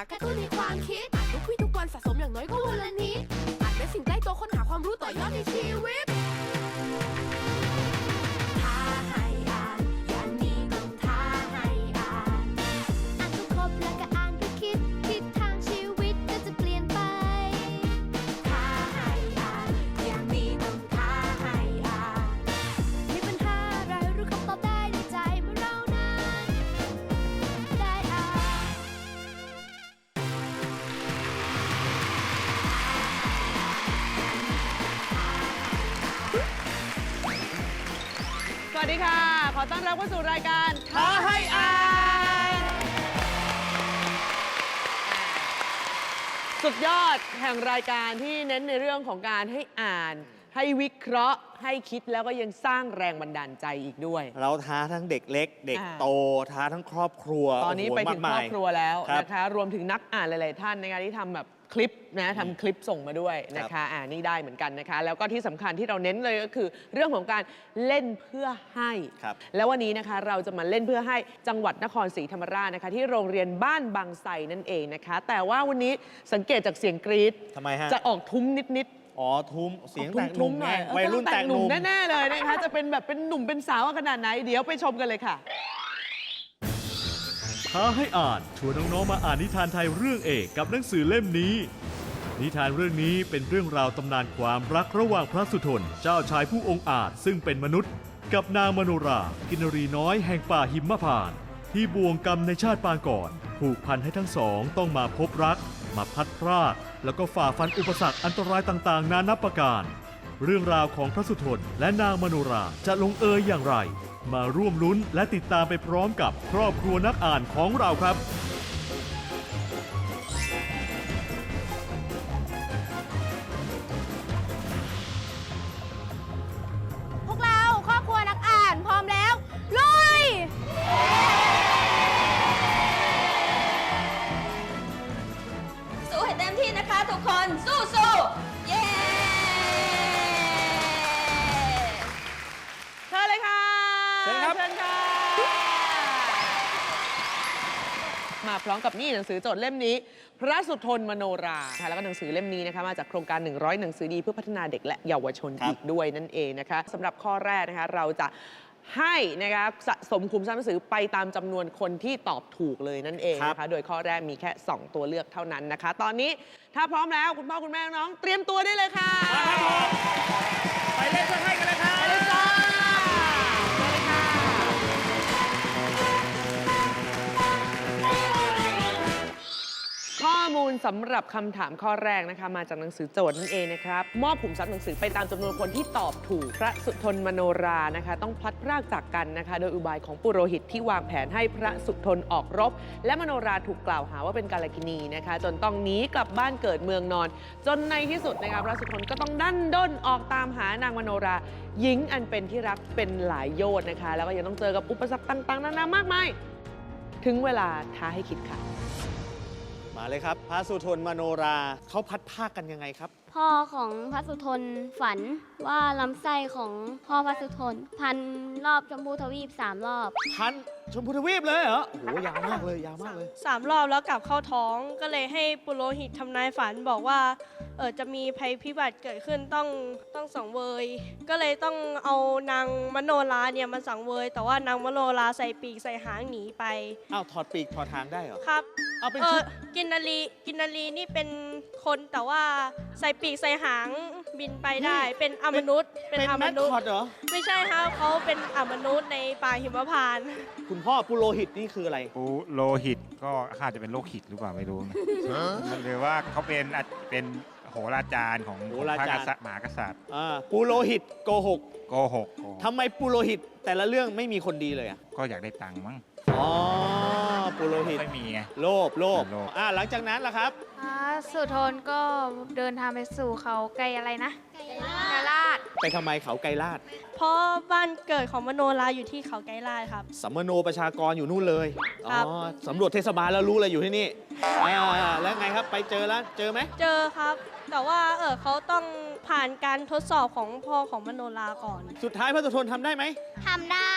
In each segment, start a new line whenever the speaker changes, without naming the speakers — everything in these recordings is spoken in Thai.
ากระตุ้นในความคิดอ่านทุกคุยทุกวันสะสมอย่างน้อยก็วันละนิด วั
สดีค่ะ ขอต้อนรับเข้าสู่รายการท้าให้อ่านสุดยอดแห่งรายการที่เน้นในเรื่องของการให้อ่าน ให้วิเคราะห์ ให้คิดแล้วก็ยังสร้างแรงบันดาลใจอีกด้วย
เราท้าทั้งเด็กเล็ก เด็ก
อ่า
โตท้าทั้งครอบครัว
ตอนนี้
โโห
ไปถึง
มาก
ครอ
มาย
บครัวแล้ว
ครับ
นะคะ รวมถึงนักอ่านหลาย ๆ ท่านนะคะที่ทำแบบ คลิปนะทำคลิปส่งมาด้วยนะคะอ่านี่ได้เหมือนกันนะคะ แล้วก็ที่สำคัญที่เราเน้นเลยก็คือ เรื่องของการเล่นเพื่อให้
ครับ
แล้ววันนี้นะคะเราจะมาเล่นเพื่อให้จังหวัดนครศรีธรรมราชนะคะ ที่โรงเรียนบ้านบางไทรนั่นเองนะคะ แต่ว่าวันนี้สังเกตจากเสียงกรี๊ด
ทำไมฮะ
จะออกทุ้มนิดๆ
อ๋อ ทุ้มเสียง
ออก
แตกหนุ่ม
ๆห
ไง
น่อย
วัยรุ่นแตกหนุ่ม
แน่ ๆ เลยนะคะ จะเป็นแบบเป็นหนุ่มเป็นสาวขนาดไหน เดี๋ยวไปชมกันเลยค่ะ
ท้าให้อ่านชวนน้องๆมาอ่านนิทานไทยเรื่องเอกกับหนังสือเล่มนี้ นิทานเรื่องนี้เป็นเรื่องราวตำนานความรักระหว่างพระสุทนเจ้าชายผู้องอาจซึ่งเป็นมนุษย์ กับนางมโนรา กินรีน้อยแห่งป่าหิมพานต์ที่บ่วงกรรมในชาติปางก่อนผูกพันให้ทั้งสองต้องมาพบรัก มาพัดพรากแล้วก็ฝ่าฟันอุปสรรคอันตรายต่างๆ นานับประการ เรื่องราวของพระสุทนและนางมโนราจะลงเอยอย่างไร มาร่วมลุ้นและติดตามไปพร้อมกับครอบครัวนักอ่านของเราครับ
นี่
หนั
งสือโจทย์เล่มนี้ พระสุทนมโนราค่ะแล้วก็หนังสือเล่มนี้นะคะมาจากโครงการ 100 หนังสือดีเพื่อพัฒนาเด็กและเยาวชน
ครับ
อีกด้วยนั่นเองนะคะสำหรับข้อแรกนะคะเราจะให้นะคะสะสมคุมทรัพย์หนังสือไปตามจำนวนคนที่ตอบถูกเลยนั่นเองนะคะโดยข้อแรกมีแค่ 2 ตัวเลือกเท่านั้นนะคะ ตอนนี้ถ้าพร้อมแล้วคุณพ่อคุณแม่น้องๆเตรียมตัวได้เลยค่ะ
ไปเล่นเพื่อให้กันเลยครับ
ไปเลยจ้า สำหรับคำถามข้อแรกนะคะ มาจากหนังสือโจทย์นั่นเองนะครับ มอบขุมทรัพย์หนังสือไปตามจำนวนคนที่ตอบถูก พระสุทนมโนรานะคะ ต้องพลัดพรากจากกันนะคะ โดยอุบายของปุโรหิตที่วางแผนให้พระสุทนออกรบ และมโนราถูกกล่าวหาว่าเป็นกาลกินีนะคะ จนต้องหนีกลับบ้านเกิดเมืองนอน จนในที่สุดนะคะพระสุทนก็ต้องดันด้นออกตามหานางมโนราหญิงอันเป็นที่รักเป็นหลายโยชน์นะคะ แล้วก็ยังต้องเจอกับอุปสรรคต่างๆ นานามากมายถึงเวลาท้าให้คิดค่ะ
มาเลยครับพระสุทนมโนราเขาพัดภาคกันยังไงครับ
พ่อของพระสุทนฝันว่าลำไส้ของพ่อพระสุทน พันรอบชมพูทวีปสามรอบ
พันชมพูทวีปเลยเหรอ โอ้โหยาวมากเลยยาวมากเลย
สามรอบแล้วกลับเข้าท้องก็เลยให้ปุโรหิตทำนายฝันบอกว่าเออจะมีภัยพิบัติเกิดขึ้นต้องต้องสังเวย ก็เลยต้องเอานางมโนราเนี่ยมาสังเวย แต่ว่านางมโนราใส่ปีกใส่หางหนีไป
อ้าวถอดปีกถอดทางได้เหรอ
ครับ
เอาเป็น
เอ
ชุ
อ
ด
กินนารีกินนารีนี่เป็นคนแต่ว่าใส่ปีกใส่หางบินไปได้ เป็นอมนุษย์ เป็น
เป็น
อม
แมท
นุษ
คอ
ย์
ดเหรอ
ไม่ใช่ครับเขาเป็นอมนุษย์ในป่าหิมพานต์
คุณพ่อปุโรหิตนี่คืออะไร
ปูโลหิตก็อาจจะเป็นโรคหิตหรือเปล่าไม่รู้นะหรือว่าเขาเป็นอาเป็นโหราจารย์ของ
โห
ของ
รา
พระ
จาร
ก
ย์
ษัตริย์มหากษัตริย์
อ่าปุโรหิตโกหก
โกหกโกหก
ทำไมปุโรหิตแต่ละเรื่องไม่มีคนดีเลยอะ
ก็อยากได้ตังค์มั้ง
อ๋อปุโร หิต
ไม่มีไง
โลภโลภ
โลภ
อ่าหลังจากนั้นล่ะครับ
พระสุทนก็เดินทางไปสู่เขาไกลอะไรนะ ไกลลาด
ไปทำไมเขาไกรลาด
เพราะบ้านเกิดของมโนราอยู่ที่เขาไกรลาดครับ
สัมมโนประชากรอยู่นู่นเลย อ๋
ครับ
อสำรวจเทศบาลแล้วรู้เลยอยู่ที่นี่อ่าแล้วไงครับไปเจอแล้วเจอไหม
เจอครับ แต่ว่าเออเขาต้องผ่านการทดสอบของพ่อของมโนราก่อน
สุดท้ายพระสุทนทำได้ไหม
ทำได้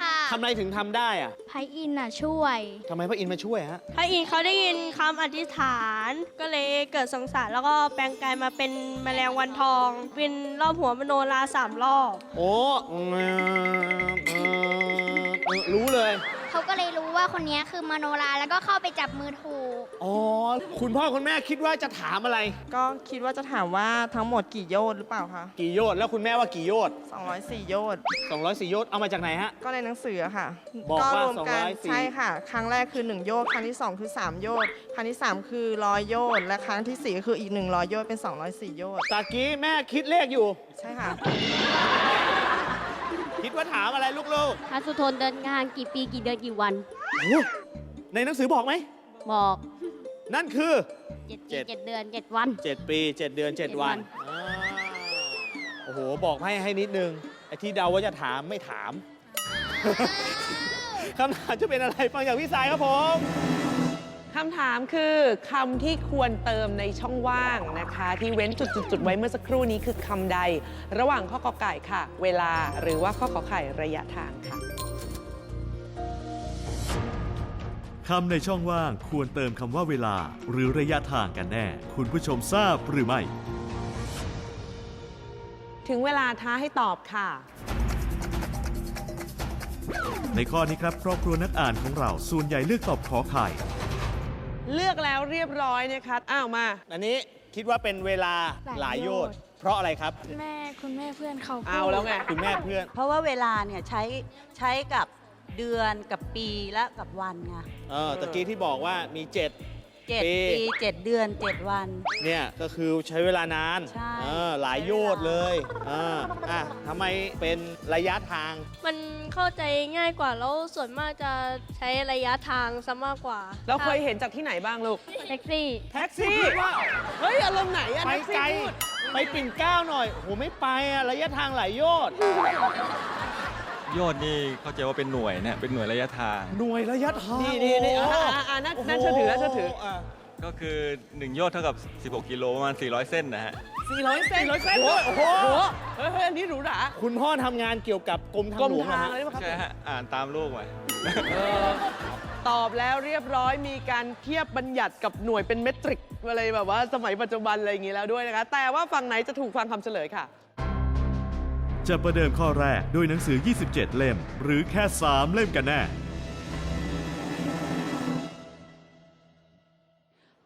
ค่ะ
ทำไมถึงทำได้อะ
พระอินทร์น่ะช่วย
ทำไมพระอินทร์มาช่วยฮะ
พระอินทร์เขาได้ยินคำอธิษฐาน ก็เลยเกิดสงสารแล้วก็แปลงกายมาเป็นแมลงวันทองบินรอบหัวมโนราสามรอบ
โอ้เออเออ เออรู้เลย
เขาก็เลยรู้ว่าคนนี้คือมโนราแล้วก็เข้าไปจับมือถูก
อ๋อ คุณพ่อคุณแม่คิดว่าจะถามอะไร
ก็คิดว่าจะถามว่าทั้งหมดกี่โยชน์หรือเปล่าคะ
กี่โยชน์แล้วคุณแม่ว่ากี่โยชน์
204 โยชน์
204โยชน์เอามาจากไหนฮะ
ก็ในหนังสือค่ะ
บอกว่าร
วมกัน
204
ใช่ค่ะ ครั้งแรกคือ 1 โยชน์ครั้งที่ 2 คือ 3 โยชน์ครั้งที่ 3 คือ100โยชน์และครั้งทีสี่4ก็คืออีก 100 โยชน์เป็น 204 โยชน์
ตะกี้แม่คิดเลขอยู่
ใช่ค่ะ
คิดว่าถามอะไรลูก
พระสุทนเดินทางกี่ปีกี่เดือนกี่วัน
ๆโอ้ในหนังสือบอกไหม
บอก
นั่นคือ
เจ็ด
เจ็
ปี
ด
เจ็ดเดือนเจ็ดวัน
7 ปี 7 เดือน
เจ็ด
7 วัน
วัน
อ่าโอ้โห บอกให้ให้นิดนึง ไอ้ที่เดาว่าจะถามไม่ถาม คำถามจะเป็นอะไรฟังจากพี่สายครับผม
คำถามคือคำที่ควรเติมในช่องว่างนะคะ ที่เว้นจุดๆๆไว้เมื่อสักครู่นี้คือคำใด ระหว่างข้อกอไก่ค่ะ เวลาหรือว่าข้อขอไข่ระยะทางค่ะ
คำในช่องว่างควรเติมคำว่าเวลา หรือระยะทางกันแน่ คุณผู้ชมทราบหรือไม่
ถึงเวลาท้าให้ตอบค่ะ
ในข้อนี้ครับครอบครัวนักอ่านของเราส่วนใหญ่เลือกตอบขอไข่
เลือกแล้วเรียบร้อยนะคะ อ้าวมา
อันนี้คิดว่าเป็นเวลาห
ห
ลา
ลายย
โย
โย
ช
ชน์
น์ เพราะอะไรครับ
แม่คุณแม่เพื่อนเขา
เอาแล้วไง
คุณแม่เพื่อน
เพราะว่าเวลาเนี่ยใช้ใช้กับเดือนกับปีและกับวันไง
เออตะกี้ที่บอกว่ามี 7
เจ็ด
ปี
ปีเจ็ดเดือนเจ็ดวัน
เนี่ยก็คือใช้เวลานาน
ใช่
เออหลายโยชน์เลยเอออะทำไมเป็นระยะทาง
มันเข้าใจง่ายกว่า แล้วส่วนมากจะใช้ระยะทางซะมากกว่า
เราเคยเห็นจากที่ไหนบ้างลูก
แท็กซี่
แท็กซี่ว่า
เฮ้ย อารมณ์ไหนอะ
ไป
แท็ก
ไกล
ซี่พูด
ไปปิ่นเกล้าหน่อยโอ้โหไม่ไปอะระยะทางหลายโยชน์
โยชน์นี่เข้าใจว่าเป็นหน่วยเนี่ยเป็นหน่วยระยะทาง
หน่วยระยะทาง
นี่นี่นี่
โอ้
อ่า
โห
อ่าอ่าน่าน่าเชื่อถือน่าเชื่อถือ
อะ
ก็คือ1โยชน์เท่ากับ 16 กิโลประมาณ 400 เส้นนะฮะ
400เซน400เซน
โอ้โห
โอ้โห เฮ้ยเฮ้ยอันนี้หรูหรา
คุณพ่อทำงานเกี่ยวกับกรมทาง
กรม
หลวงเหรอ
ทาง
ฮะ
อะไรป่ะครับ
ใช่ฮะ อ่านตามลูกไว้
เออตอบแล้วเรียบร้อยมีการเทียบบัญญัติกับหน่วยเป็นเมตริกอะไรแบบว่าสมัยปัจจุบันอะไรอย่างนี้แล้วด้วยนะคะ แต่ว่าฝั่งไหนจะถูกฟังคำเฉลยค่ะ
จะประเดิมข้อแรกด้วยหนังสือ 27 เล่ม หรือแค่ 3 เล่มกันแน่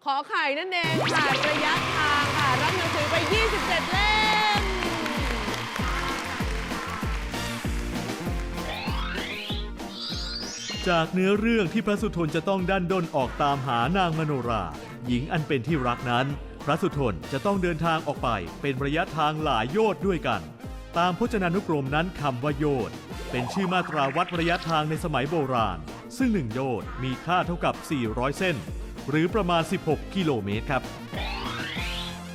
ขอไข่นั่นเองค่ะระยะทางค่ะ รับหนังสือไป 27 เล่ม
จากเนื้อเรื่องที่พระสุทนจะต้องดันด้นออกตามหานางมโนรา หญิงอันเป็นที่รักนั้น พระสุทนจะต้องเดินทางออกไปเป็นระยะทางหลายโยชน์ด้วยกัน ตามพจนานุกรมนั้นคำว่าโยชน์เป็นชื่อมาตราวัดระยะทางในสมัยโบราณ ซึ่งหนึ่งโยชน์มีค่าเท่ากับ 400 เส้น หรือประมาณ 16 กิโลเมตรครับ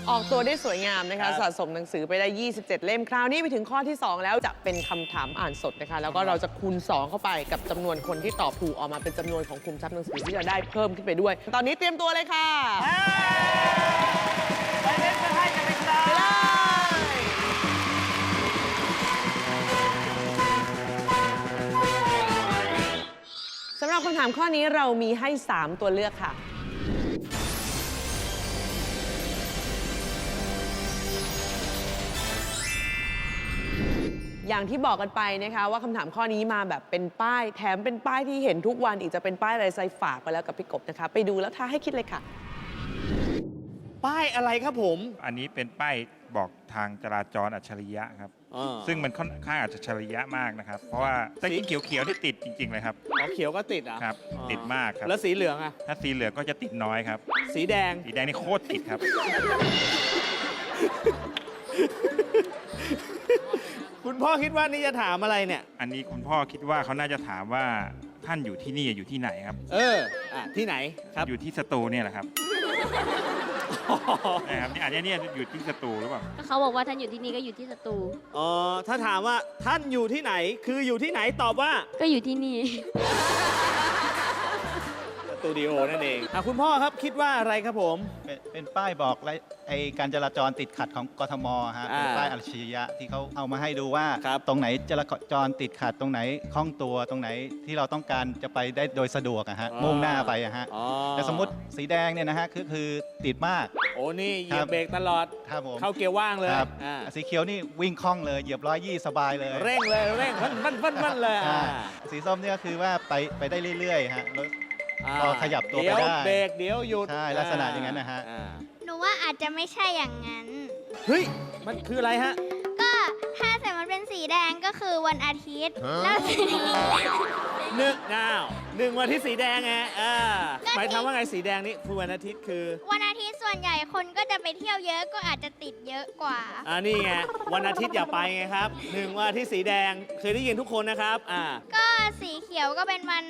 ออกตัวได้สวยงามนะ
ครั
คะ
บ
สะสมหนังสือไปได้ 27 เล่มคราวนี้ไปถึงข้อที่ 2 แล้วจะเป็นคำถามอ่านสดนะคะ แล้วก็เราจะคูณ 2 เข้าไปกับจำนวนคนที่ตอบถูกออกมาเป็นจำนวนของคุมทรัพย์หนังสือที่จะได้เพิ่มขึ้นไปด้วย ตอนนี้เตรียมตัวเลยค่ะ รับคำถามข้อนี้เรามีให้ 3 ตัวเลือกค่ะ อย่างที่บอกกันไปนะคะ ว่าคำถามข้อนี้มาแบบเป็นป้าย แถมเป็นป้ายที่เห็นทุกวันอีกจะเป็นป้ายอะไรใส่ฝากไปแล้วกับพี่กบนะคะ ไปดูแล้วท้าให้คิดเลยค่ะ
ป้ายอะไรครับผม
อันนี้เป็นป้ายบอกทางจราจรอัจฉริยะครับ
อ่า
ซึ่งมันค่อนข้างอัจฉริยะมากนะครับ เพราะว่าตะกี้เขียวๆที่ติดจริงๆเลยครับ
อ๋อเขียวก็ติดอะ
ครับ
อ๋อ
ติดมากครับ
แล้วสีเหลืองอะ
ถ้าสีเหลืองก็จะติดน้อยครับ
สีแดง
สีแดงนี่โคตรติดครับ
คุณพ่อคิดว่านี่จะถามอะไรเนี่ย
อันนี้คุณพ่อคิดว่าเขาน่าจะถามว่าท่านอยู่ที่นี่อยู่ที่ไหนครับ
เออ อะ ที่ไหนครับ
อยู่ที่สตูเนี่ยแหละครับ นะครับนี่อันนี้เนี่ยอยู่ที่สตูหรือเปล่า
เขาบอกว่าท่านอยู่ที่นี่ก็อยู่ที่สตู
อ๋อ ถ้าถามว่าท่านอยู่ที่ไหน คืออยู่ที่ไหนตอบว่า
ก็อยู่ที่นี่
ส ตูตูดิโอนั่นเองอะคุณพ่อครับคิดว่าอะไรครับผม
เป็นเป็นป้ายบอกและไอการจราจรติดขัดของกทมฮะ
อ่า
เป็นป้ายอัจฉริยะที่เขาเอามาให้ดูว่าตรงไหนจราจรติดขัดตรงไหนคล่องตัวตรงไหนที่เราต้องการจะไปได้โดยสะดวกอะฮะ
อ๋อ
มุ่งหน้าไปอะฮะ
อ๋อ
แต่สมมติสีแดงเนี่ยนะฮะคือคือติดมาก
โอ้นี่เหยี
ค
ย
รั
บบเบรกตลอด
ครับผม
เข้าเกียร์ว่างเลย
ครับ
อ่า
สีเขียวนี่วิ่งคล่องเลยเหยียบร้อยยี่สบายเลย
เร่งเลยเร่งฟันฟันฟันฟันเลย
อ่า
อ่า
สีส้มเนี่ยก็คือว่าไปไปได้เรื่อยๆฮะแล้ว
อ่า
พอขยับตัวไป
เดี๋ยว
ได้
เบรกเดี๋ยวหยุด
ใช่ลักษณะอย่างนั้นนะฮะ
อ่า
หนูว่าอาจจะไม่ใช่อย่างนั้น
เฮ้ย มันคืออะไรฮะ
ก็ถ้าแต่มันเป็นสีแดงก็คือวันอาทิตย์
ฮะ
แล้วสี
หนึ่งดาวหนึ่งวันที่สีแดงไงอ่า
ก็
หมาย
จริง
ความว่าไงสีแดงนี่คือวันอาทิตย์คือ
วันอาทิตย์ส่วนใหญ่คนก็จะไปเที่ยวเยอะก็อาจจะติดเยอะกว่า
อ่านี่ไงวันอาทิตย์อย่าไปไงครับหนึ่งวันอาทิตย์สีแดงเคยได้ยินทุกคนนะครับอ่า
ก็สีเขียวก็เป็นวัน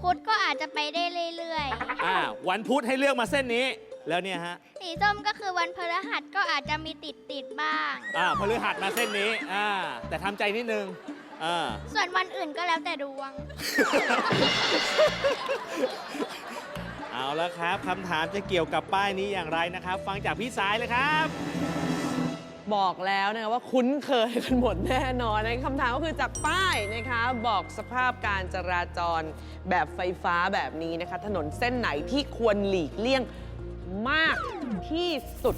พุธก็อาจจะไปได้เรื่อย
อ่าวันพุธให้เลือกมาเส้นนี้แล้วเนี่ยฮะ
ๆ สีส้มก็คือวันพฤหัสก็อาจจะมีติดติดๆบ้าง
อ่าพฤหัสมาเส้นนี้อ่าแต่ทำใจนิดนึง อ่า
ส่วนวันอื่นก็แล้วแต่ดวง
เอาแล้วครับคำถามจะเกี่ยวกับป้ายนี้อย่างไรนะครับ ฟังจากพี่สายเลยครับ
บอกแล้วนะคะว่าคุ้นเคยกันหมดแน่นอนนะคำถามก็คือจากป้ายนะคะบอกสภาพการจราจรแบบไฟฟ้าแบบนี้นะคะ ถนนเส้นไหนที่ควรหลีกเลี่ยงมากที่สุด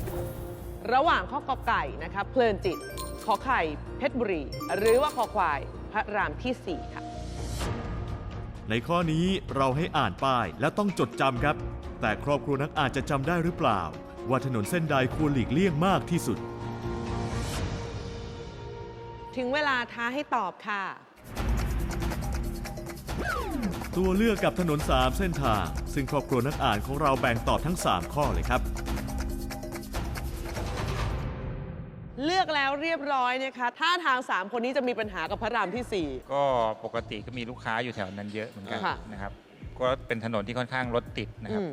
ระหว่างข้อกอไก่นะคะเพลินจิต ขอไข่เพชรบุรี หรือว่าคอควายพระรามที่ 4 ค่ะ
ในข้อนี้เราให้อ่านป้ายและต้องจดจำครับ แต่ครอบครัวนักอ่านจะจำได้หรือเปล่า ว่าถนนเส้นใดควรหลีกเลี่ยงมากที่สุด
ถึงเวลาท้าให้ตอบค่ะ
ตัวเลือกกับถนน 3 เส้นทาง ซึ่งครอบครัวนักอ่านของเราแบ่งตอบทั้ง 3 ข้อเลยครับ
เลือกแล้วเรียบร้อยนะคะท่าทาง 3 คนนี้จะมีปัญหากับพระรามที่ 4
ก็ปกติก็มีลูกค้าอยู่แถวนั้นเยอะเหมือนกัน
ค่ะ
นะครับ ก็เป็นถนนที่ค่อนข้างรถติดนะครับ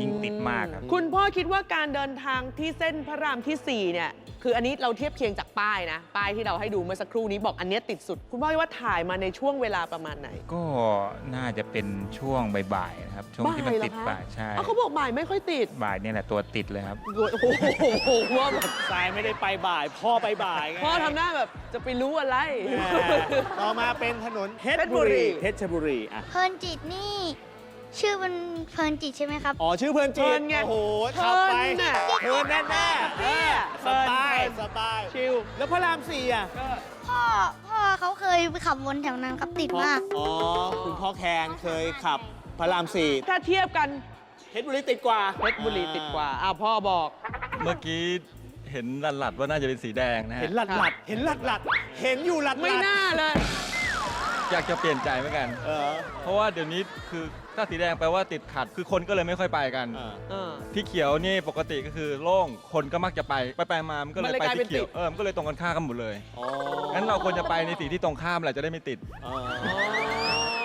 ยิ่งติดมากครับ
คุณพ่อคิดว่าการเดินทางที่เส้นพระรามที่4เนี่ยคืออันนี้เราเทียบเคียงจากป้ายนะ ป้ายที่เราให้ดูเมื่อสักครู่นี้บอกอันเนี้ยติดสุด คุณพ่อคิดว่าถ่ายมาในช่วงเวลาประมาณไหน
ก็น่าจะเป็นช่วงบ่ายๆนะครับ ช่วงที่มัน
บ่ายเหรอ
ติด
คะ
บ่ายใช่
อ้าวเขาบอกบ่ายไม่ค่อยติด
บ่ายเนี่ยแหละตัวติดเลยครับ
โอ้โหว่าแบบ
สายไม่ได้ไปบ่าย พ่อไปบ่ายไง
พ่อทำหน้าแบบจะไปรู้อะไร
แหมต่อมาเป็นถนนเพชรบุรีเพชรบุรีอะ
เพลินจิตนี่ ชื่อมันเพลินจิตใช่ไหมครับ
อ๋อชื่อเพลินจิ
เพลิ
ต
นไง
โอ้โหขับไป
เพลินน่ะ
เพลินแน่แน่ๆเออสบาย
เพลิน
สบายชิลแล้วพระรามสี่อะ
พ่อพ่อเขาเคยไปขับวนแถวนั้นครับติดมาก
อ๋อคุณพ่อแคนเคยขับพระรามสี่
ถ้าเทียบกัน
เพชรบุรีติดกว่า
เพชรบุรีติดกว่าอ้าวพ่อบอก
เมื่อกี้เห็นหลัดๆว่าน่าจะเป็นสีแดงนะฮะ
เห็นหลัดหลัดๆเห็นหลัดหลัดๆเห็นอยู่หลัดๆ
ไม่น่าเลย
อยากจะเปลี่ยนใจเหมือนกัน
เออ
เพราะว่าเดี๋ยวนี้คือ ถ้าสีแดงแปลว่าติดขัด คือคนก็เลยไม่ค่อยไปกัน
เออ
เออ
ที่เขียวนี่ปกติก็คือโล่ง คนก็มักจะไป ไปไปมา มันก็เล
มัน
ย
เลย
ไป
กลายเป็
ที่
น
เขียว
ติด
เออ มันก็เลยตรงกันข้ามกันหมดเลย
อ๋อ
งั้นเราควรจะไปในสีที่ตรงข้ามแหละจะได้ไม่ติด
อ๋อ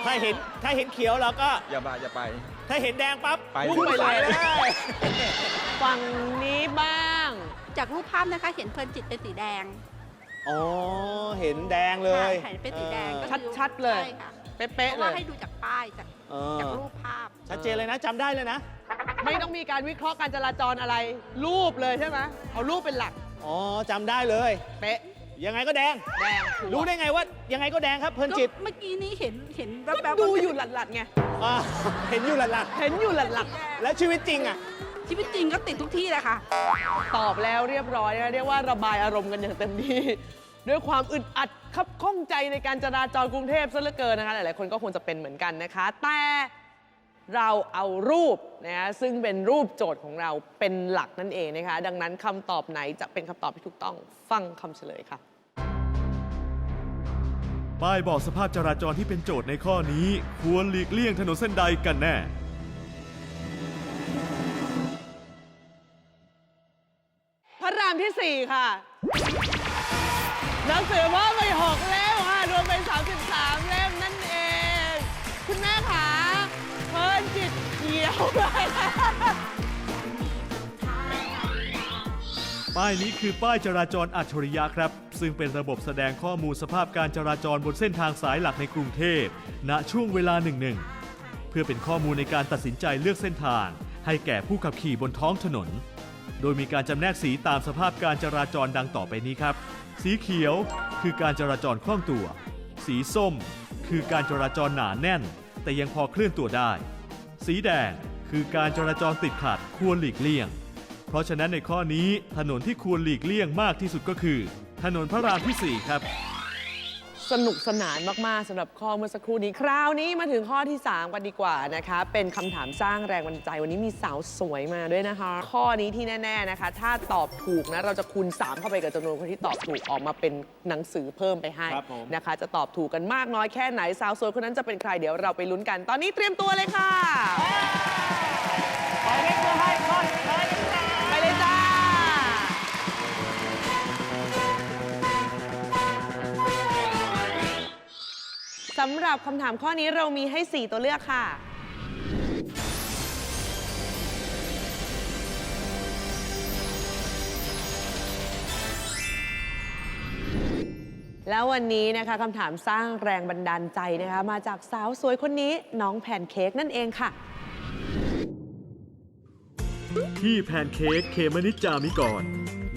ถ้าเห็นถ้าเห็นเขียวเราก็
อย่าไปอย่าไป
ถ้าเห็นแดงปั๊บ
ไป
พุ่งไปเลย
ฝั่งนี้บ้าง
จากรูปภาพนะคะ เห็นเพลินจิตเป็นสีแดง
อ๋อ เห็นแดงเลย
ค่ะเห็นเป็นสีแดงก็
ชัด
คือ
ชัดๆเลย
ใช่ค่ะ
เป๊ะ
เพ
ๆ
ราะ
เล
ว่าย ให้ดูจากป้ายจาก
เออ
จากรูปภาพ
ชัดเจนเลยนะจำได้เลยนะ
ไม่ต้องมีการวิเคราะห์การจราจรอะไร รูปเลยใช่ไหมเอารูปเป็นหลัก
อ๋อจำได้เลย
เป๊ะ
ยังไงก็แดง
แดงชัว
รู้ได้ไงว่ายังไงก็แดงครับเพลินจิต
เมื่อกี้นี้เห็นเห็นแบ
ก็
บๆ
ดู
ว่า
อยู่หลัดๆไง
อ่าเห็นอยู่หลัด
เห็นอยู่หลัด
ๆแล้วชีวิตจริงอะ
ชีวิตจริงก็ติดทุกที่แหละค่ะ
ๆตอบแล้วเรียบร้อยนะเรียกว่าระบายอารมณ์กันอย่างเต็มที่ ด้วยความอึดอัด คับข้องใจในการจราจรกรุงเทพซะเหลือเกินนะคะ หลายๆ คนก็คงจะเป็นเหมือนกันนะคะ แต่เราเอารูปนะซึ่งเป็นรูปโจทย์ของเราเป็นหลักนั่นเองนะคะ ดังนั้นคำตอบไหนจะเป็นคำตอบที่ถูกต้องฟังคำเฉลยค่ะ
ป้ายบอกสภาพจราจรที่เป็นโจทย์ในข้อนี้ ควรหลีกเลี่ยงถนนเส้นใดกันแน่
พระรามที่ 4 ค่ะ หนังสือว่าไปหกเล่มค่ะรวมเป็น 33 เล่มนั่นเอง คุณแม่ขาเพลินจิตเขียวเลย
ป้ายนี้คือป้ายจราจรอัจฉริยะครับ ซึ่งเป็นระบบแสดงข้อมูลสภาพการจราจรบนเส้นทางสายหลักในกรุงเทพณช่วงเวลาหนึ่งหนึ่งเพื่อเป็นข้อมูลในการตัดสินใจเลือกเส้นทาง ให้แก่ผู้ขับขี่บนท้องถนน โดยมีการจำแนกสีตามสภาพการจราจรดังต่อไปนี้ครับ สีเขียวคือการจราจรคล่องตัว สีส้ม คือการจราจรหนาแน่น แต่ยังพอเคลื่อนตัวได้ สีแดงคือการจราจรติดขัดควรหลีกเลี่ยง เพราะฉะนั้นในข้อนี้ถนนที่ควรหลีกเลี่ยงมากที่สุดก็คือ ถนนพระรามที่ 4 ครับ
สนุกสนานมาก ๆสำหรับข้อเมื่อสักครู่นี้ คราวนี้มาถึงข้อที่ 3 กันดีกว่านะคะ เป็นคำถามสร้างแรงบันดาลใจ วันนี้มีสาวสวยมาด้วยนะคะ ข้อนี้ที่แน่ ๆนะคะ ถ้าตอบถูกนะ เราจะคูณ 3 เข้าไปกับจำนวนคนที่ตอบถูกออกมาเป็นหนังสือเพิ่มไปให้
ครับผม
นะคะ จะตอบถูกกันมากน้อยแค่ไหนสาวสวยคนนั้นจะเป็นใครเดี๋ยวเราไปลุ้นกัน ตอนนี้เตรียมตัวเลยค่ะ สำหรับคำถามข้อนี้เรามีให้ 4 ตัวเลือกค่ะ แล้ววันนี้นะคะคำถามสร้างแรงบันดาลใจนะคะ มาจากสาวสวยคนนี้น้องแพนเค้กนั่นเองค่ะ
ที่แพนเค้กเคมนิจจามิกร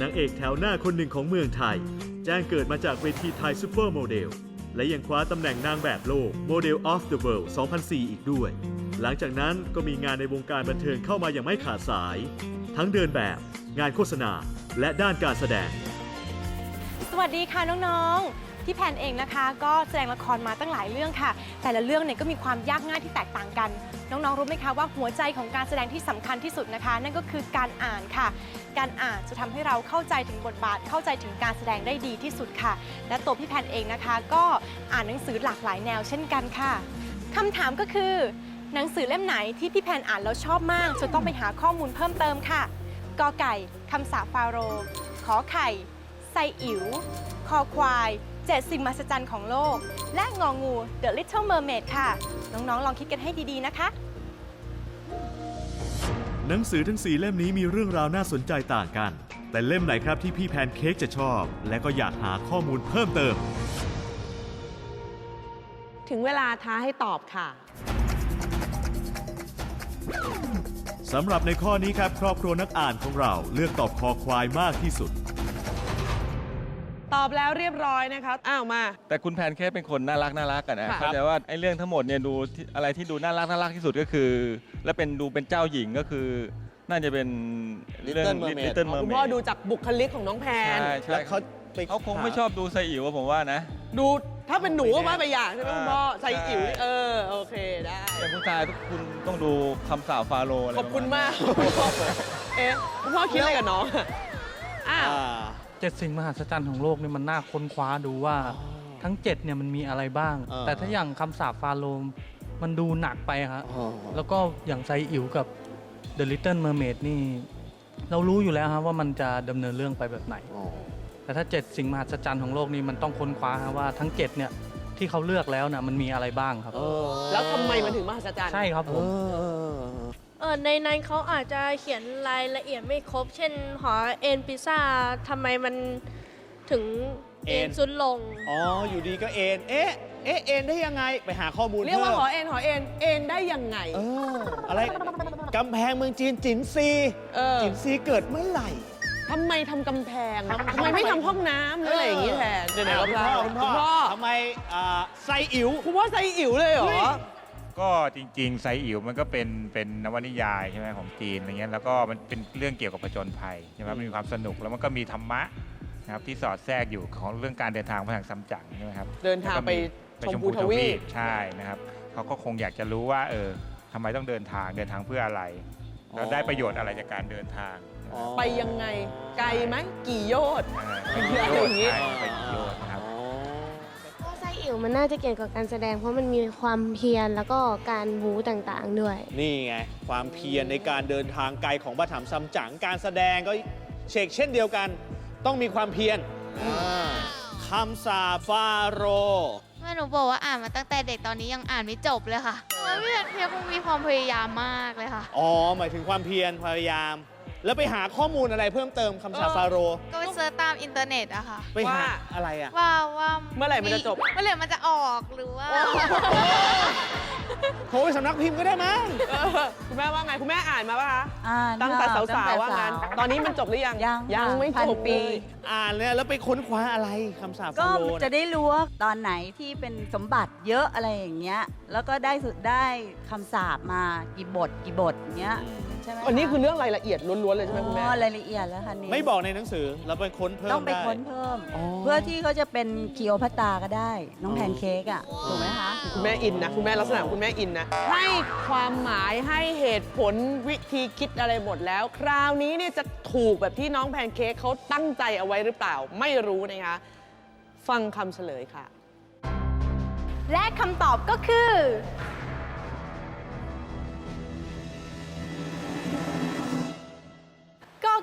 นางเอกแถวหน้าคนหนึ่งของเมืองไทย แจ้งเกิดมาจากเวทีไทยซูเปอร์โมเดล และยังคว้าตำแหน่งนางแบบโลก Model of the World 2004 อีกด้วย หลังจากนั้นก็มีงานในวงการบันเทิงเข้ามาอย่างไม่ขาดสาย ทั้งเดินแบบ งานโฆษณา และด้านการแสดง
สวัสดีค่ะน้องๆ ที่แพนเองนะคะ ก็แสดงละครมาตั้งหลายเรื่องค่ะ แต่ละเรื่องเนี่ยก็มีความยากง่ายที่แตกต่างกัน น้องๆรู้ไหมคะว่าหัวใจของการแสดงที่สำคัญที่สุดนะคะ นั่นก็คือการอ่านค่ะ การอ่านจะทำให้เราเข้าใจถึงบทบาท เข้าใจถึงการแสดงได้ดีที่สุดค่ะ และตัวพี่แพนเองนะคะ ก็อ่านหนังสือหลากหลายแนวเช่นกันค่ะคำถามก็คือ หนังสือเล่มไหนที่พี่แพนอ่านแล้วชอบมากจนต้องไปหาข้อมูลเพิ่มเติมค่ะกอไก่คำสาฟาโร ขอไข่ไซอิ๋วคอควาย เจ็ดสิ่งมหัศจรรย์ของโลก และงองู The Little Mermaid ค่ะ น้อง ๆ ลองคิดกันให้ดี ๆ นะคะ
หนังสือทั้ง4เล่มนี้มีเรื่องราวน่าสนใจต่างกัน แต่เล่มไหนครับที่พี่แพนเค้กจะชอบ และก็อยากหาข้อมูลเพิ่มเติม
ถึงเวลาท้าให้ตอบค่ะ
สำหรับในข้อนี้ครับ ครอบครัวนักอ่านของเราเลือกตอบคอควายมากที่สุด
ตอบแล้วเรียบร้อยนะคะอ้าวมา
แต่คุณแพนแค่เป็นคนน่ารักน่ารักกันนะ
ค่ะ
เข้าใจว่าไอ้เรื่องทั้งหมดเนี่ยดูที่อะไรที่ดูน่ารักน่ารักที่สุดก็คือ และเป็นดูเป็นเจ้าหญิงก็คือ น่าจะเป็นเรื่อง
Little Mermaid
Little
คุณพ่อ
Mermaid
ดูจากบุคลิกของน้องแพน
ใช่ใช่
แล้วเขาไป
เขาคงไม่ชอบดูไซอิ๋วอะผมว่านะ
ดูถ้าเป็นหนูก็ว่าไปอย่างใช่ไหมคุณพ่อ
ใช่
ใส่อิ๋วนี่เออโอเคได้
อย่างผู้ชายทุกคุณต้องดูคำสาปฟาโรห์อะไร
ขอบคุณ
ประณ
มาก
นั้น
เอ๊ะคุณพ่อคิดอะไรกับน้องอะอ้าว
อ่า
เจ็ดสิ่งมหัศจรรย์ของโลกนี่มันน่าค้นคว้าดูว่าทั้งเจ็ดเนี่ยมันมีอะไรบ้าง
เออ
แต่ถ้าอย่างคำสาปฟาโรห์มันดูหนักไปฮะ
อ๋อ
แล้วก็อย่างไซอิ๋วกับ The Little Mermaid นี่ เรารู้อยู่แล้วฮะว่ามันจะดำเนินเรื่องไปแบบไหน
อ๋อ
แต่ถ้าเจ็ดสิ่งมหัศจรรย์ของโลกนี่มันต้องค้นคว้าฮะว่าทั้งเจ็ดเนี่ยที่เขาเลือกแล้วนะมันมีอะไรบ้างครับ
แล้วทำไมมันถึงมหัศจรรย์
ใช่ครับผม
เออ ในนั้นเขาอาจจะเขียนรายละเอียดไม่ครบ เช่นหอเอ็นพิซซ่าทำไมมันถึงเอ็น
เอ็น
ซุดลง
อ๋อ อยู่ดีก็เอ็น เอ๊ะ เอ๊ะ เอ็นได้ยังไง ไปหาข้อมูล
เรียกว่าหอ
พิ่ม
เอ็นหอเอ็นเอ็นได้ยังไง
เออ อะไร กำแพงเมืองจีนจินซี
เออ
จินซีเกิดเมื่อไหร่
ทำไมทำกำแพงทำไม ไม่ทำห้องน้ำหรืออะไรอย่างนี้แทนเดี๋ยวไหน
คุณ
ก็
พ่อ
พ
คุณ
คุณ
พ่
พ่
อ
อ
ทำไมอ่าไซอิ๋ว
คุณพ่อใส่อิ๋วเลยเหรอ
ก็จริงๆไซอิ๋วมันก็เป็นเป็นนวนิยายใช่ไหมของจีนอะไรเงี้ยแล้วก็มันเป็นเรื่องเกี่ยวกับผจญภัยใช่ไหมมันมีความสนุกแล้วมันก็มีธรรมะนะครับที่สอดแทรกอยู่ของเรื่องการเดินทางไปทางซัมจั๋งใช่ไหมครับ
เดินทางไป
แล้วก็มี
ชมพูทวีป
ใช่นะครับเขาก็คงอยากจะรู้ว่าเออทำไมต้องเดินทางเดินทางเพื่ออะไรแล้วได้ประโยชน์อะไรจากการเดินทาง
ไปยังไงไกลไหมกี่โยชน์
อ่า
ไป
ไป
เที่
กี่
ยว
โย
อย่างงี้
ชน์ใช่ไปกี่โยชน์นะครับ
ก็ไส้ อิ๋วมันน่าจะเกี่ยวกับการแสดง เพราะมันมีความเพียรแล้วก็การบูต่างๆด้วย
นี่ไง ความเพียรในการเดินทางไกลของพระถามซัมจั๋งการแสดงก็เชกเช่นเดียวกัน ต้องมีความเพียรอ่าคำสาปฟาโรห์
แม่หนูบอกว่าอ่านมาตั้งแต่เด็กตอนนี้ยังอ่านไม่จบเลยค่ะเพราะว่าพี่แพนเพียคงมีความพยายามมากเลยค่ะ
อ๋อ หมายถึงความเพียรพยายาม แล้วไปหาข้อมูลอะไรเพิ่มเติมคำสาปฟาโรห์
ก็ไปเซิร์ชตามอินเทอร์เน็ตอะค่ะ
ไปหาอะไรอะ
ว่าว่า
เมื่อไหร่มันจะจบ
เมื่อไหร่มันจะออกหรือว่า
โทรไปสำนักพิมพ์ก็ได้มั้ง
เออคุณแม่ว่าไงคุณแม่อ่านมาปะคะ
อ่าน
ตั้งแต่
ค่ะ
สาวๆว่างั้น ตอนนี้มันจบหรือยัง
ยัง
ยัง
ค่ะ
ไม่
พัน
จบ
ปี
เลย
อ่านเนี่ยแล้วไปค้นคว้าอะไรคำสาป
ก็
ฟาโรห์
จะ
เนี่ย
ได้รู้ว่าตอนไหนที่เป็นสมบัติเยอะอะไรอย่างเงี้ย แล้วก็ได้สุดได้คำสาปมากี่บทกี่บทอย่างเงี้ย ใช่ไหม
อันนี้ะคือเรื่องรายละเอียดล้วนๆเลยใช่ไหมคุณแม่
อ๋อรายละเอียดแล้วค่ะนี่
ไม่บอกในหนังสือเราไปค้นเพิ่ม
ต้องไป
ได้
ค้นเพิ่ม
อ๋อ
เพื่อที่เขาจะเป็นคีโอพัตตาก็ได้ น้องแพนเค้กอะถูกไหมคะ
คุณแม่อินนะคุณแม่ลักษณะของคุณแม่อินนะ ให้ความหมายให้เหตุผลวิธีคิดอะไรหมดแล้ว คราวนี้เนี่ยจะถูกแบบที่น้องแพนเค้กเขาตั้งใจเอาไว้หรือเปล่า ไม่รู้นะคะ ฟังคำเฉลยค่ะ
และคำตอบก็คือก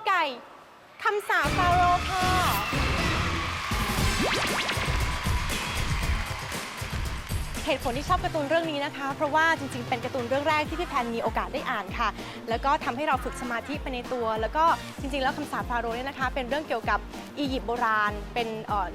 ไก่คำสาฟาโรค่ะ เหตุผลที่ชอบการ์ตูนเรื่องนี้นะคะ เพราะว่าจริงๆ เป็นการ์ตูนเรื่องแรกที่พี่แพนมีโอกาสได้อ่านค่ะ แล้วก็ทำให้เราฝึกสมาธิไปในตัว แล้วก็จริงๆ แล้วคำสาปฟาโรห์เนี่ยนะคะ เป็นเรื่องเกี่ยวกับอียิปต์โบราณ เป็น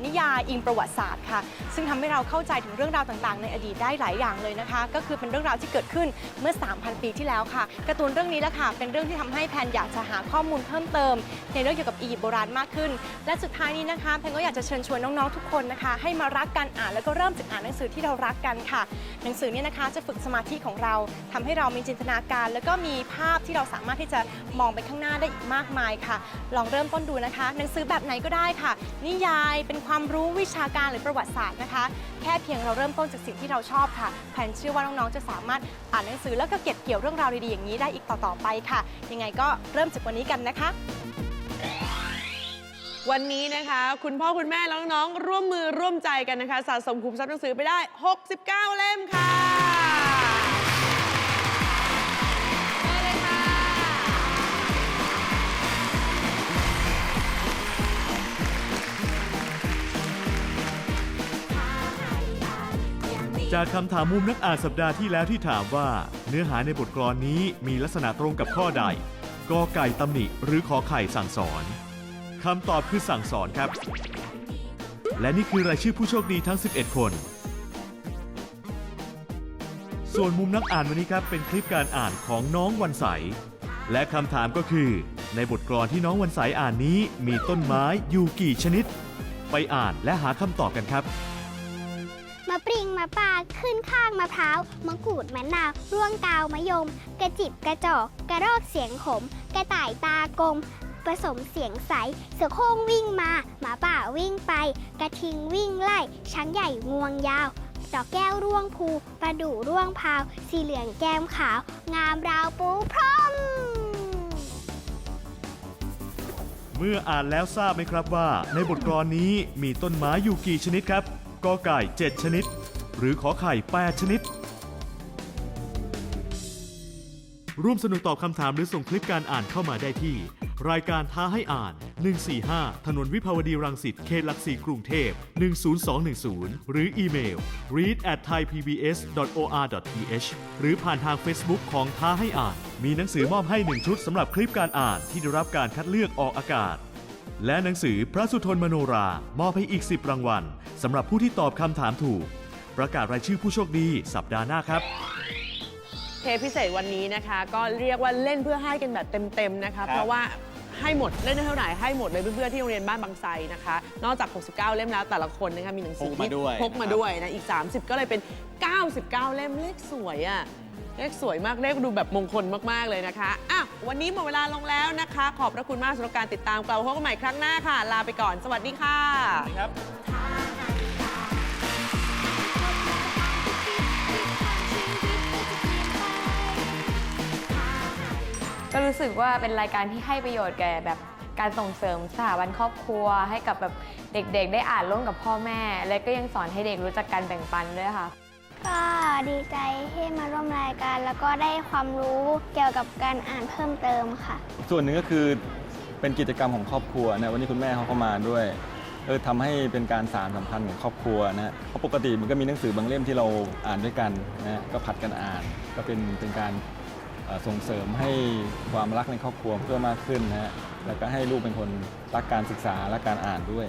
นิยายอิงประวัติศาสตร์ค่ะ ซึ่งทำให้เราเข้าใจถึงเรื่องราวต่างๆ ในอดีตได้หลายอย่างเลยนะคะ ก็คือเป็นเรื่องราวที่เกิดขึ้นเมื่อ 3,000 ปีที่แล้วค่ะการ์ตูนเรื่องนี้แหละค่ะ เป็นเรื่องที่ทำให้แพนอยากจะหาข้อมูลเพิ่มเติม ในเรื่องเกี่ยวกับอียิปต์โบราณมากขึ้น และสุดท้ายนี้นะคะแพนก็อยากจะเชิญชวนน้องๆทุกคนนะคะ ให้มารักการอ่านแล้วก็เริ่มจากอ่านหนังสือที่เรารักกันค่ะ หนังสือเนี่ยนะคะจะฝึกสมาธิของเราทำให้เรามีจินตนาการ แล้วก็มีภาพที่เราสามารถที่จะมองไปข้างหน้าได้อีกมากมายค่ะ ลองเริ่มต้นดูนะคะ หนังสือแบบไหนก็ได้ค่ะ นิยายเป็นความรู้วิชาการหรือประวัติศาสตร์นะคะ แค่เพียงเราเริ่มต้นจากสิ่งที่เราชอบค่ะแพนเชื่อว่าน้องๆจะสามารถอ่านหนังสือแล้วก็เก็บเกี่ยวเรื่องราวดีๆอย่างนี้ได้อีกต่อๆไปค่ะ ยังไงก็เริ่มจากวันนี้กันนะคะ
วันนี้นะคะ คุณพ่อคุณแม่แล้วน้องๆร่วมมือร่วมใจกันนะคะ สะสมคุมทรัพย์หนังสือไปได้ 69 เล่มค่ะมาเลยค่ะ
จากคำถามมุมนักอ่านสัปดาห์ที่แล้วที่ถามว่า เนื้อหาในบทกลอนนี้มีลักษณะตรงกับข้อใดกอไก่ตำหนิหรือขอไข่สั่งสอน คำตอบคือสั่งสอนครับ และนี่คือรายชื่อผู้โชคดีทั้ง 11 คน ส่วนมุมนักอ่านวันนี้ครับ เป็นคลิปการอ่านของน้องวันใส และคำถามก็คือ ในบทกลอนที่น้องวันใสอ่านนี้มีต้นไม้อยู่กี่ชนิด ไปอ่านและหาคำตอบกันครับ
มะปริงมะปราขึ้นข้างมะพร้าวมะกรูดมะนาวร่วงกาวมะยม กระจิบกระจอก กระรอกเสียงขม กระต่ายตากลม ผสมเสียงใส เสือโคร่งวิ่งมา หมาป่าวิ่งไป กระทิงวิ่งไล่ ช้างใหญ่งวงยาว ดอกแก้วร่วงภูประดู่ร่วงพาว สีเหลืองแก้มขาว งามราวปูพร้อม
เมื่ออ่านแล้วทราบไหมครับว่า ในบทกลอนนี้มีต้นไม้อยู่กี่ชนิดครับกอไก่ 7 ชนิด หรือขอไข่ 8 ชนิด ร่วมสนุกตอบคำถามหรือส่งคลิปการอ่านเข้ามาได้ที่ รายการท้าให้อ่าน 145 ถนนวิภาวดีรังสิต เขตหลักสี่กรุงเทพ 10210 หรืออีเมล read at thaipbs.or.th หรือผ่านทาง Facebook ของท้าให้อ่าน มีหนังสือมอบให้ 1 ชุดสำหรับคลิปการอ่านที่ได้รับการคัดเลือกออกอากาศ และหนังสือพระสุทนมโนรา มอบให้อีก 10 รางวัลสำหรับผู้ที่ตอบคำถามถูก ประกาศรายชื่อผู้โชคดีสัปดาห์หน้าครับ
เทปพิเศษวันนี้นะคะ ก็เรียกว่าเล่นเพื่อให้กันแบบเต็ม ๆ นะคะ เพราะว่า ให้หมดเล่นได้เท่าไหร่ให้หมดเลยเพื่อนๆที่โรงเรียนบ้านบางไทรนะคะ นอกจาก 69 เล่มแล้วแต่ละคนนะคะมีหนังสือ
พกมา
ที่
ด้วย
พกมาด้วยนะอีก 30 ก็เลยเป็น 99 เล่มเลขสวยอะ่ะเลขสวยมากเลขดูแบบมงคลมากๆเลยนะคะอะวันนี้หมดเวลาลงแล้วนะคะ ขอบพระคุณมากสำหรับการติดตามกลับมาพบกันใหม่ครั้งหน้าค่ะ ลาไปก่อน สวัสดีค่ะ
ครับ
ก็รู้สึกว่าเป็นรายการที่ให้ประโยชน์แก่แบบการส่งเสริมสถาบันครอบครัว ให้กับแบบเด็กๆ ได้อ่านร่วมกับพ่อแม่ และก็ยังสอนให้เด็กรู้จักการแบ่งปันด้วยค่ะ
ก็ดีใจที่มาร่วมรายการแล้วก็ได้ความรู้เกี่ยวกับการอ่านเพิ่มเติมค่ะ
ส่วนหนึ่งก็คือเป็นกิจกรรมของครอบครัวนะวันนี้คุณแม่เขาเข้ามาด้วยเออทำให้เป็นการสารสัมพันธ์ของครอบครัวนะฮะเพราะปกติมันก็มีหนังสือบางเล่มที่เราอ่านด้วยกันนะฮะก็ผัดกันอ่านก็เป็นเป็นการเอ่อ ส่งเสริมให้ความรักในครอบครัวเพิ่มมากขึ้นนะฮะแล้วก็ให้ลูกเป็นคนรักการศึกษาและการอ่านด้วย